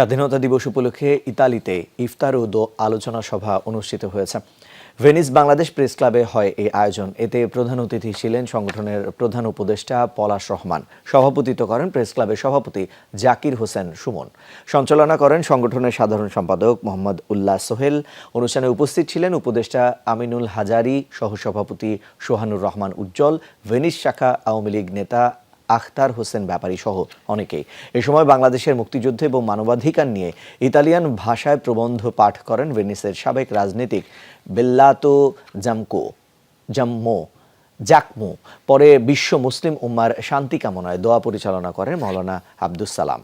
স্বাধীনতা দিবস উপলক্ষে ইতালিতে ইফতার ও দো আলোচনা সভা অনুষ্ঠিত হয়েছে। ভেনিস বাংলাদেশ প্রেস ক্লাবে হয় এই আয়োজন। এতে প্রধান অতিথি ছিলেন সংগঠনের প্রধান উপদেষ্টা পলাশ রহমান। সভাপতিত্ব করেন প্রেস ক্লাবের সভাপতি জাকির হোসেন সুমন। সঞ্চালনা করেন সংগঠনের সাধারণ সম্পাদক মোহাম্মদ উল্লাহ সোহেল। অনুষ্ঠানে উপস্থিত ছিলেন উপদেষ্টা আমিনুল হাজারি, সহসভাপতি সোহানুর রহমান উজ্জ্বল, ভেনিস শাখা আওয়ামী লীগ নেতা আখতার হোসেন ব্যাপারী সহ অনেকেই। এ সময় বাংলাদেশের মুক্তিযুদ্ধ এবং মানবাধিকার নিয়ে ইতালিয়ান ভাষায় প্রবন্ধ পাঠ করেন ভেনিসের সাবেক রাজনীতিক বেল্লাতো জামকো, জাম্মো, জাকমো। পরে বিশ্ব মুসলিম উম্মার শান্তি কামনায় দোয়া পরিচালনা করেন মৌলানা আব্দুস সালাম।